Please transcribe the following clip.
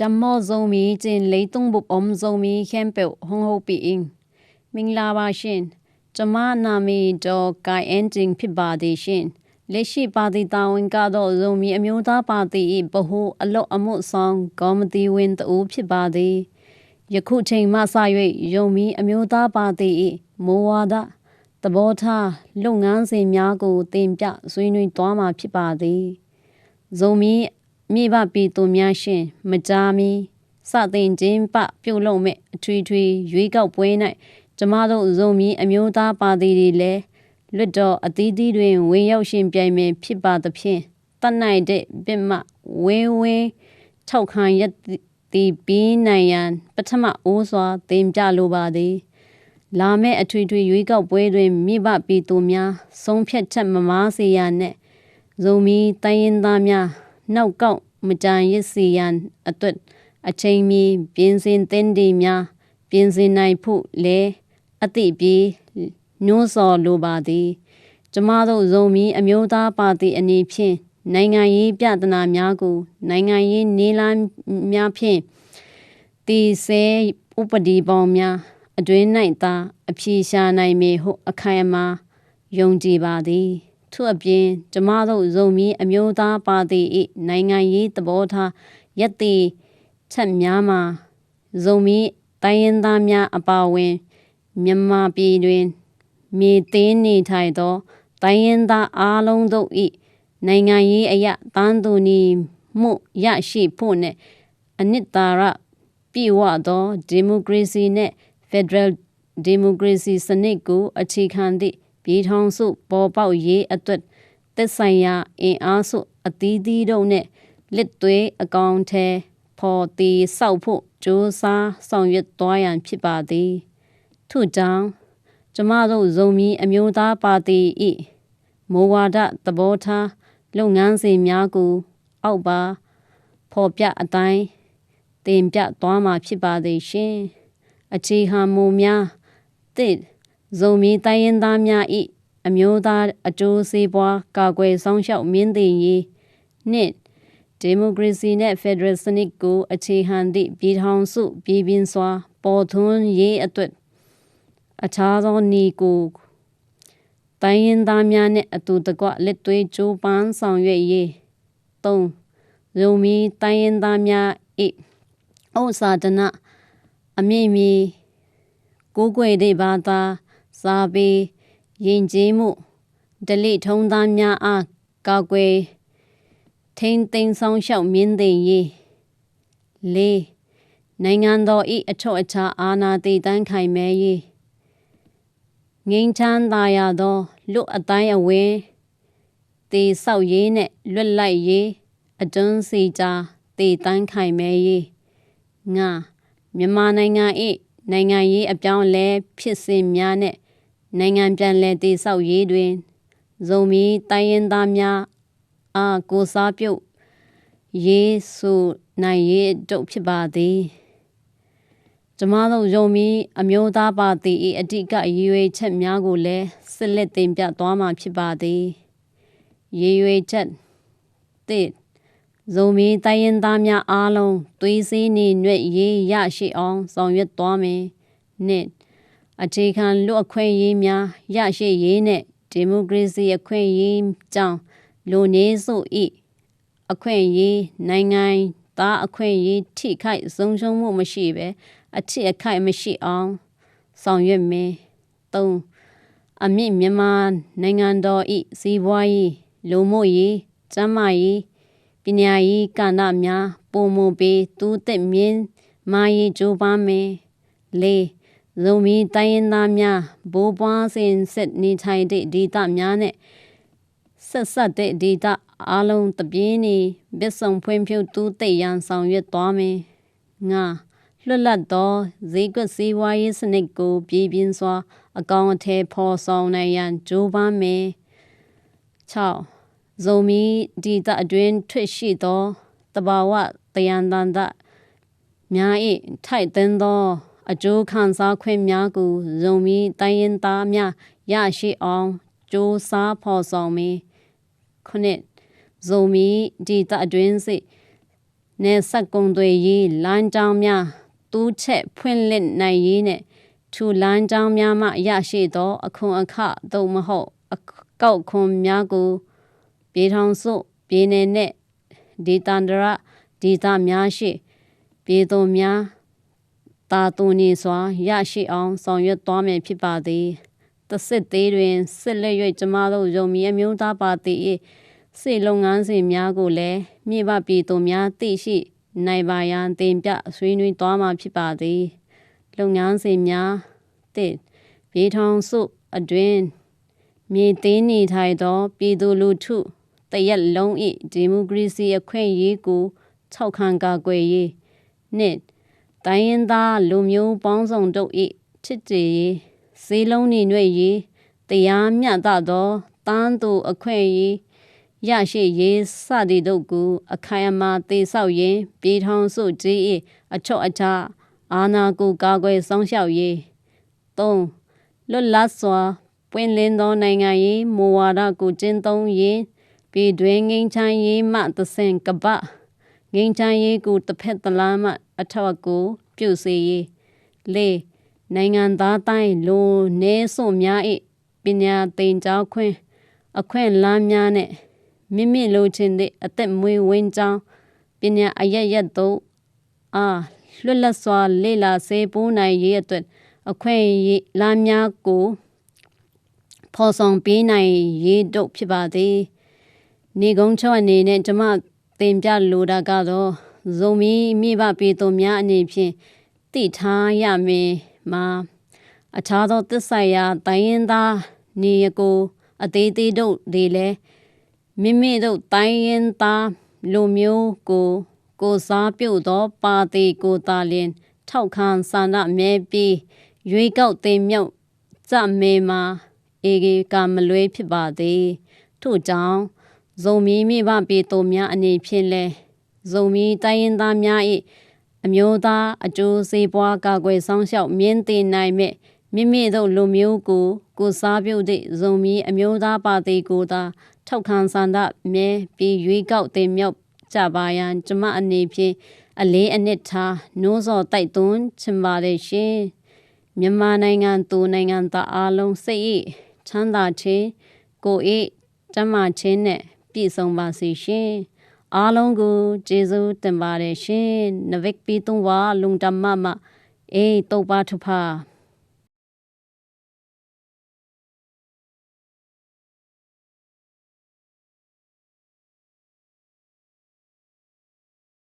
ဓမ္မောဇုံမီကျင်လေးတုံဘုံဇုံမီခဲမ်ပေဟောင်းဟောပီအင်းမင်္ဂလာပါရှင်ကျမနာမည်တော့ကိုင်အန်တင်ဖြစ်ပါသည်ရှင်လက်ရှိပါတီတာဝန်ကတော့ဇုံမီအမျိုးသားပါတီ၏ဗဟုအလော့အမှုဆောင်ကော်မတီဝင်တူဖြစ်ပါသည်ယခုချိန်မှစ၍ယုံမီအမျိုးသားပါတီ၏မောဝါဒသဘောထားလုပ်ငန်းစဉ်များကိုတင်ပြဆွေးနွေးသွားမှာဖြစ်ပါသည်ဇုံမီ မြေပပြည်သူများရှင် မကြားမီစတင်ခြင်းပပြုတ်လုံးမဲ့အထွေထွေရွေးကောက်ပွဲ၌ကျမတို့ဇုံမီအမျိုးသားပါတီတွေလည်းလွတ်တော်အသီးသီးတွင်ဝင်ရောက်ရှင်ပြိုင်မယ်ဖြစ်ပါသဖြင့်တတ်နိုင်တဲ့ပြစ်မှဝင်းဝင်းထောက်ခံရသည်ပြီးနိုင်ရန်ပထမအိုးစွာတင်ပြလိုပါသည်လာမယ့်အထွေထွေရွေးကောက်ပွဲတွင်မိဘပြည်သူများဆုံးဖြတ်ချက်မမားစေရနှင့်ဇုံမီတိုင်းရင်းသားများ နောက်ကောက်မကြံရစ်စီရန်အတွက်အချိန်မီပြင်ဆင်သင့်သည်များပြင်ဆင်နိုင်ဖို့လဲအသည့်ပြေညှိုးစော်လိုပါသည်ကျမတို့ဇုံမီအမျိုးသားပါတီအနေဖြင့်နိုင်ငံရေးပြဿနာများကို နိုင်ငံရေးနေလမ်းများဖြင့်တည်ဆဲဥပဒေပေါင်းများအတွင်း၌သာအဖြေရှာနိုင်မည်ဟုအခိုင်အမာယုံကြည်ပါသည် ထို့အပြင်ကျမတို့ဇုံမီအမျိုးသားပါတီ၏နိုင်ငံရေးသဘောထားယက်တီချက်များမှာဇုံမီတိုင်းရင်းသားများအပါအဝင်မြန်မာပြည်တွင်မြေသေးနေထိုင်သောတိုင်းရင်းသားအားလုံးတို့၏နိုင်ငံရေးအရတန်းတူညီမှုရရှိဖို့နှင့်အနှစ်သာရပြည့်ဝသောဒီမိုကရေစီနှင့်ဖက်ဒရယ်ဒီမိုကရေစီစနစ်ကိုအခြေခံသည့် ပြည်ထောင်စုပေါ်ပေါက်ရေးအတွက်သက်ဆိုင်ရာအင်အားစုအသီးသီးတို့နဲ့လက်သွေးအကောင်ထဲဖော်တီဆောက်ဖို့ကြိုးစားဆောင်ရွက်သွားရန်ဖြစ်ပါသည်ထို့ကြောင့်ကျမတို့ဇုံမီအမျိုးသားပါတီ၏မိုးဝါဒသဘောထားလုပ်ငန်းစဉ်များကိုအောက်ပါဖော်ပြအတိုင်းတင်ပြသွားမှာဖြစ်ပါသည်ရှင်အခြေခံမူများတစ် ဇုံမီတိုင်းရင်းသားများ၏အမျိုးသားအကျိုးစီးပွားကာကွယ်ဆောင်ရှောက်မြင့်တင်ရေးနှစ်ဒီမိုကရေစီနှင့်ဖက်ဒရယ်စနစ်ကိုအခြေခံသည့်ပြည်ထောင်စုပြည်ပင်းစွာ ပေါ်ထွန်းရေးအတွက်အခြားသောနီကိုတိုင်းရင်းသားများနှင့်အတူတကွလက်သွေးကြိုးပမ်းဆောင်ရွက်ရေး၃ရုံမီတိုင်းရင်းသားများ၏ဥစ္စာဒနာအမြင့်မီကိုးကွယ်တဲ့ဘာသာ စာပေယဉ်ကျေးမှုဒလိထုံးသားများအားကာကွယ်ထိန်သိမ်းဆောင်ရှောက်မြင့်သိမ်းရေး၄နိုင်ငံတော်၏အထွတ်အချာအာဏာတည်တံ့ခိုင်မဲရေးငိမ့်ချမ်းသာရသောလွတ်အတိုင်းအဝင်းတည်ဆောက်ရေးနှင့်လွတ်လပ်ရေးအတွန်းစီကြတည်တံ့ခိုင်မဲရေးငါမြန်မာနိုင်ငံ၏နိုင်ငံရေးအပြောင်းလဲဖြစ်စဉ်များနှင့် နိုင်ငံပြန်လည်တည်ဆောက်ရေးတွင်ဇုံမီတိုင်းရင်းသားများအားကိုစားပြုတ်ရေးဆိုနိုင်ရေးတို့ဖြစ်ပါသည်ကျမတို့ယုံမီအမျိုးသားပါတီ၏အဓိကရည်ရွယ်ချက်များကိုလည်းဆက်လက်တင်ပြသွားမှာဖြစ်ပါသည်ရည်ရွယ်ချက်တစ်ဇုံမီတိုင်းရင်သားများအားလုံးသွေးစည်းနေရွက်ရေးရရှိအောင်ဆောင်ရွက်သွားမယ်နှစ် အခြေခံလူအခွင့်အရေးများရရှိရေးနဲ့ဒီမိုကရေစီအခွင့်အရေးကြောင့်လူနေစု၏အခွင့်အရေးနိုင်ငံသားအခွင့်အရေးထိခိုက်ဆုံးရှုံးမှုမရှိဘဲအထစ်အခိုက်မရှိအောင်ဆောင်ရွက်မင်း၃အမြင့်မြန်မာနိုင်ငံတော်ဤစီးပွားရေးလူမှုရေးကျန်းမာရေးပညာရေးကဏ္ဍများပုံမပေးတူးသက်မြင်းမာရေးကြိုးပမ်းမင်း၄ ဇုံမီတိုင်းရင်းသားများဘိုးပွားစဉ်ဆက်နေထိုင်တဲ့ဒေသများနဲ့ဆက်ဆက်တဲ့ဒေသအလုံးတပြင်းနေဘစ်ဆုံဖွံ့ဖြိုးတူးသိရန်ဆောင်ရွက်သွားမယ်ငါလွတ်လပ်သောဈေးကွက်စည်းဝါးရေးစနစ်ကိုပြည်ပြင်းစွာ အကောင်အထည်ဖော်ဆောင်နိုင်ရန်ကြိုးပမ်းမယ်6ဇုံမီဒီတအတွင်းထွက်ရှိသောတဘာဝတယံတန်တများ၏ထိုက်သင်းသော အကျိုးခံစားခွင့်များကိုဇုံမီတိုင်းရင်သားများရရှိအောင်ကြိုးစားဖော်ဆောင်မည်ခုနှစ်ဇုံမီဒီတအတွင်းစိနယ်ဆက်ကုံတွေရေးလမ်းကြောင်းများတူးချက်ဖွင့်လှစ်နိုင်ရေးနဲ့ထူလမ်းကြောင်းများမှရရှိသော အခွန်အခသို့မဟုတ်အကောက်ခွန်များကိုပြည်ထောင်စုပြည်နယ်နဲ့ဒေသန္တရဒေသများရှိပြည်သူများ တာတူနေစွာရရှိအောင်ဆောင်ရွက်သွားမည်ဖြစ်ပါသည်တစစ်သေးတွင်စစ်လက်၍ကျမတို့ယုံမီအမျိုးသားပါတီ၏စေလုပ်ငန်းစဉ်များကိုလည်းမြေပပြည်သူများသိရှိနိုင်ပါရန်တင်ပြဆွေးနွေးသွားမှာဖြစ်ပါသည်လုပ်ငန်းစဉ်များတစ်ပြည်ထောင်စုအတွင်းမြေသိမ်းနေထိုင်သောပြည်သူလူထုတရက်လုံး၏ဒီမိုကရေစီအခွင့်အရေးကိုထောက်ခံကာကွယ်ရေးနှစ် တိုင်းရင်းသားလူမျိုးပေါင်းစုံတို့၏ချစ်ကြည်ရေးစည်းလုံးညီညွတ်ရေးတရားမျှတသောတန်းသူအခွင့်အရေးရရှိရေးစသည်တို့ကိုအခိုင်အမာတည်ဆောက်ရင်းပြည်ထောင်စုကြီး၏အချုပ်အခြာအာဏာကိုကာကွယ်ဆောင်ရှောက်ရေး၃လွတ်လပ်စွာပွင့်လင်းသောနိုင်ငံရေးမူဝါဒကိုကျင့်သုံးရင်းပြည်တွင်းငင်းချမ်းရေးမှသဆင့်ကပ္ပ ငင်းချမ်းရေးကိုတစ်ဖက်တစ်လားမှ အထောက်အကူပြုစေရေး၄နိုင်ငံသားတိုင်းလူနေစုများ၏ပညာသင်ကြားခွင့်အခွင့်အလမ်းများနဲ့မိမိလိုချင်တဲ့အသက်မွေးဝင်းကြောင်းပညာအရရက်တို့အားလွတ်လပ်စွာလေ့လာစေပိုးနိုင်ရေးအတွက်အခွင့်အရေးလမ်းများကိုဖော်ဆောင်ပေးနိုင်ရေးတို့ဖြစ်ပါသည်နေကုန်းချောအနေနဲ့ကျမ တင်ပြလိုတာကတော့ဇုံမီမိဘပြည်သူများအနေဖြင့်တည်ထားရမည်မှာအခြားသောသစ္စာရာတိုင်းရင်သားနေရကို အသေးသေးတို့တွေလည်းမိမိတို့တိုင်းရင်သားလူမျိုးကို ကိုစားပြုတ်သောပါတီကိုတာလင်ထောက်ခံဆန္ဒမဲပြီးရွေးကောက်တင်မြုပ်ကြမေမှာအေဂေကမလွဲဖြစ်ပါသည်ထို့ကြောင့် ဇုံမီမိဘပေတုံများအနေဖြင့်လဲဇုံမီတိုင်းရင်သားများ၏အမျိုးသားအကျိုးစေးပွားကာကွယ်ဆောင်ရှောက်မြင့်တင်နိုင်မဲ့မိမိတို့လူမျိုးကိုကိုစားပြုတ်သည့်ဇုံမီအမျိုးသားပါတီကိုသာထောက်ခံဆန္ဒမဲပြီးရွေးကောက်တင်မြုပ်ကြပါရန်ကျမအနေဖြင့်အလေးအနစ်ထားနှိုးစော်တိုက်တွန်းချင်ပါတယ်ရှင်မြန်မာနိုင်ငံသူနိုင်ငံသားအားလုံးစိတ်၏ချမ်းသာခြင်းကိုယ်၏တမချင်းနဲ့ ပြည့်စုံပါစေရှင်အားလုံးကိုကျေးဇူးတင်ပါတယ်ရှင်နဗစ်ပီတုံဝါလုံတမမအေးတုတ်ပါထဖာ